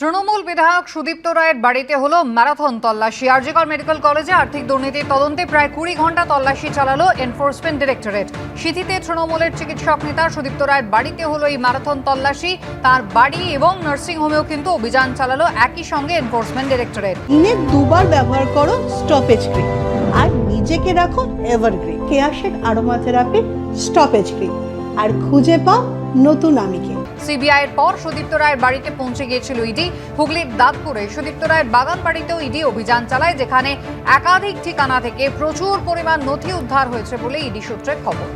তৃণমূল বিধায়ক সুদীপ্ত রায়ের বাড়িতে হলো ম্যারাথন তল্লাশি। আরজিকর মেডিকেল কলেজে আর্থিক দুর্নীতির তদন্তে প্রায় কুড়ি ঘণ্টা তল্লাশি চালালো এনফোর্সমেন্ট ডিরেক্টরেট। সিথিতে তৃণমূলের চিকিৎসক নেতা সুদীপ্ত রায়ের বাড়িতে হলো এই ম্যারাথন তল্লাশি। তার বাড়ি এবং নার্সিংহোমেও কিন্তু অভিযান চালালো একই সঙ্গে এনফোর্সমেন্ট ডিরেক্টরেট। দিনে দুবার ব্যবহার করো স্টপেজ ক্রিম আর নিজেকে রাখো এভারগ্রিন কেয়াশেক আরোমা থেরাপি স্টপেজ ক্রিম আর খুঁজে পাও নতুন আমিকে। সিবিআই এর পর সুদীপ্ত রায়ের বাড়িতে পৌঁছে গিয়েছিল ইডি। হুগলির দাঁতপুরে সুদীপ্ত রায়ের বাগান বাড়িতেও ইডি অভিযান চালায়, যেখানে একাধিক ঠিকানা থেকে প্রচুর পরিমাণ নথি উদ্ধার হয়েছে বলে ইডি সূত্রে খবর।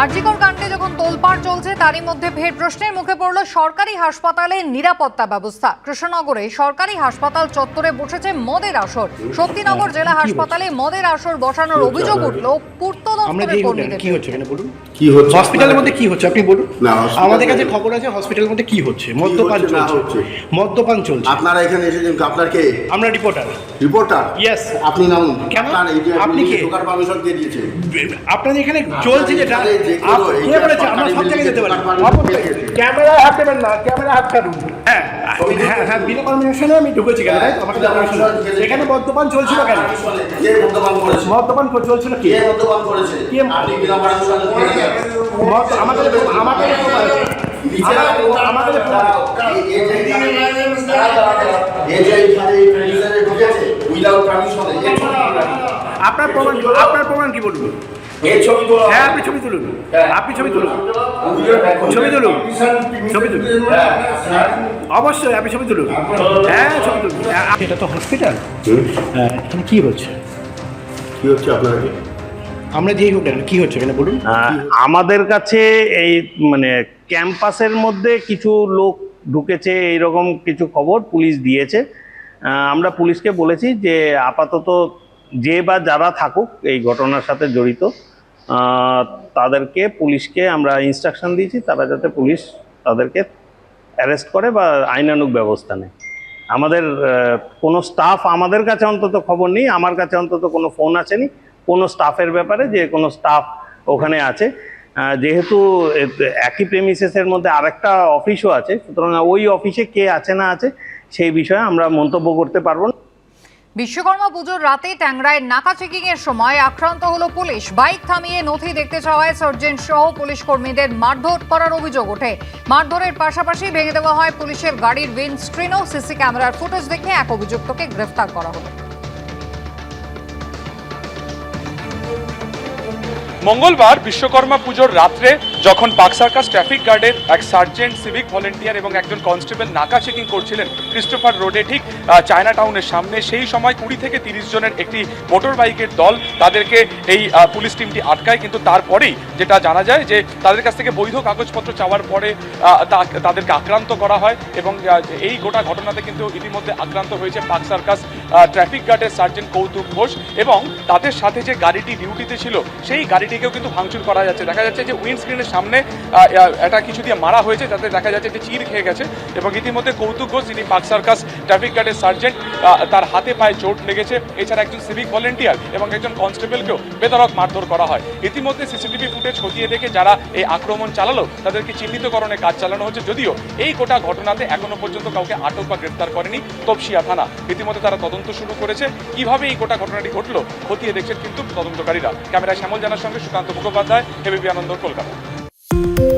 আরজিকর কাণ্ডে যখন তোলপাড় চলছে তারই মধ্যে ফের প্রশ্নের মুখে পড়ল সরকারি হাসপাতালের নিরাপত্তা ব্যবস্থা। কৃষ্ণনগরে সরকারি হাসপাতাল চত্বরে বসেছে মদের আসর। শক্তিনগর জেলা হাসপাতালে মদের আসর বসানোর অভিযোগ উঠল পূর্ত দপ্তরের কর্মীদের কি হচ্ছে এখানে বলুন। কি হচ্ছে? হসপিটালের মধ্যে কি হচ্ছে? আপনি বলুন। আমাদের কাছে খবর আছে হসপিটালের মধ্যে কি হচ্ছে? মদ্যপান চলছে। মদ্যপান চলছে। আপনারা এখানে এসেছেন আপনার কে? আমরা রিপোর্টার। রিপোর্টার? Yes. আপনি নামুন। কেন? আপনি কে? আপনাদের এখানে চলছে যেটা। কে বলেছে? আমরা সব জায়গায় যেতে পারি। অবশ্যই। ক্যামেরা হাত দেবেন না ক্যামেরা হাত কাটুন হ্যাঁ হ্যাঁ হ্যাঁ বিনা পারমিশনে আমি ঢুকেছি কেন? তাই তো? আমাকে বিনা permission permission ঢুকেছে। এখানে মদ্যপান চলছিল কেন? মদ্যপান করেছে? মদ্যপান কো- চলছিল কি? মদ্যপান করেছে? কে? আপনি বিনা পারমিশন মদ আমাদের আমাদের আমাদের আপনার প্রমাণ আপনার প্রমাণ কি বলুন? হ্যাঁ আপনি ছবি তুলুন। আপনি ছবি তুলুন। ছবি তুলুন। ছবি তুলুন। অবশ্যই আপনি ছবি তুলুন। হ্যাঁ ছবি তুলুন। এটা তো হসপিটাল এখানে কি হচ্ছে? কি হচ্ছে আপনাকে আমরা যেই হোটেল কি হচ্ছে এখানে বলুন? আমাদের কাছে এই মানে ক্যাম্পাসের মধ্যে কিছু লোক ঢুকেছে এইরকম কিছু খবর পুলিশ দিয়েছে। আমরা পুলিশকে বলেছি যে আপাতত যে বা যারা থাকুক এই ঘটনার সাথে জড়িত তাদেরকে, পুলিশকে আমরা ইনস্ট্রাকশন দিয়েছি, তারা যাতে পুলিশ তাদেরকে অ্যারেস্ট করে বা আইনানুগ ব্যবস্থা নেয়। আমাদের কোনো স্টাফ আমাদের কাছে অন্তত খবর নেই, আমার কাছে অন্তত কোনো ফোন আসেনি। কোনো স্টাফের ব্যাপারে যে কোনো স্টাফ ওখানে আছে। যেহেতু একই প্রেমিসেসের মধ্যে আরেকটা অফিসও আছে, সুতরাং ওই অফিসে কে আছে না আছে, সেই বিষয়ে আমরা মন্তব্য করতে পারব না। বিশ্বকর্মা পুজোর রাতে ট্যাংরায় নাকা চেকিং এর সময় আক্রান্ত হলো পুলিশ। বাইক থামিয়ে নথি দেখতে চাওয়ায় সার্জেন্ট সহ পুলিশ কর্মীদের মারধর করার অভিযোগ ওঠে। মারধরের পাশাপাশি ভেঙে দেওয়া হয় পুলিশের গাড়ির উইন্ডস্ক্রিন ও সিসি ক্যামেরার ফুটেজ দেখে এক অভিযুক্তকে গ্রেফতার করা হলো। মঙ্গলবার বিশ্বকর্মা পুজোর রাত্রে যখন পাক সার্কাস ট্রাফিক গার্ডের এক সার্জেন্ট, সিভিক ভলেন্টিয়ার এবং একজন কনস্টেবল নাকা চেকিং করছিলেন ক্রিস্টোফার রোডে, ঠিক চায়না টাউনের সামনে। সেই সময় কুড়ি থেকে তিরিশ জনের একটি মোটর বাইকের দল তাদেরকে এই পুলিশ টিমটি আটকায়। কিন্তু তারপরেই যেটা জানা যায় যে তাদের কাছ থেকে বৈধ কাগজপত্র চাওয়ার পরে তাদেরকে আক্রান্ত করা হয় এবং এই গোটা ঘটনাতে কিন্তু ইতিমধ্যে আক্রান্ত হয়েছে পাক সার্কাস ট্রাফিক গার্ডের সার্জেন্ট কৌতুক ঘোষ এবং তাদের সাথে যে গাড়িটি ডিউটিতে ছিল, সেই গাড়িটিকেও কিন্তু ভাঙচুর করা যাচ্ছে। দেখা যাচ্ছে যে উইন্ডস্ক্রিনের সামনে এটা কিছু দিয়ে মারা হয়েছে, যাতে দেখা যাচ্ছে যে চির খেয়ে গেছে। এবং ইতিমধ্যে কৌতুক ঘোষ, যিনি পাক সার্কাস ট্রাফিক গার্ডের সার্জেন্ট তার হাতে পায়ে চোট লেগেছে। এছাড়া একজন সিভিক ভলেন্টিয়ার এবং একজন কনস্টেবলকেও বেদরক মারধর করা হয়। ইতিমধ্যে সিসিটিভি ফুটেজ খতিয়ে দেখে যারা এই আক্রমণ চালালো, তাদেরকে চিহ্নিতকরণের কাজ চালানো হচ্ছে। যদিও এই গোটা ঘটনাতে এখনও পর্যন্ত কাউকে আটক বা গ্রেফতার করেনি তপসিয়া থানা। ইতিমধ্যে তারা তদন্ত শুরু করেছে। কীভাবে এই গোটা ঘটনাটি ঘটলো, খতিয়ে দেখছেন কিন্তু তদন্তকারীরা। ক্যামেরায় শ্যামল জানার সঙ্গে Sukanta Mukhopadhyay, ABP Ananda, Kolkata. Thank you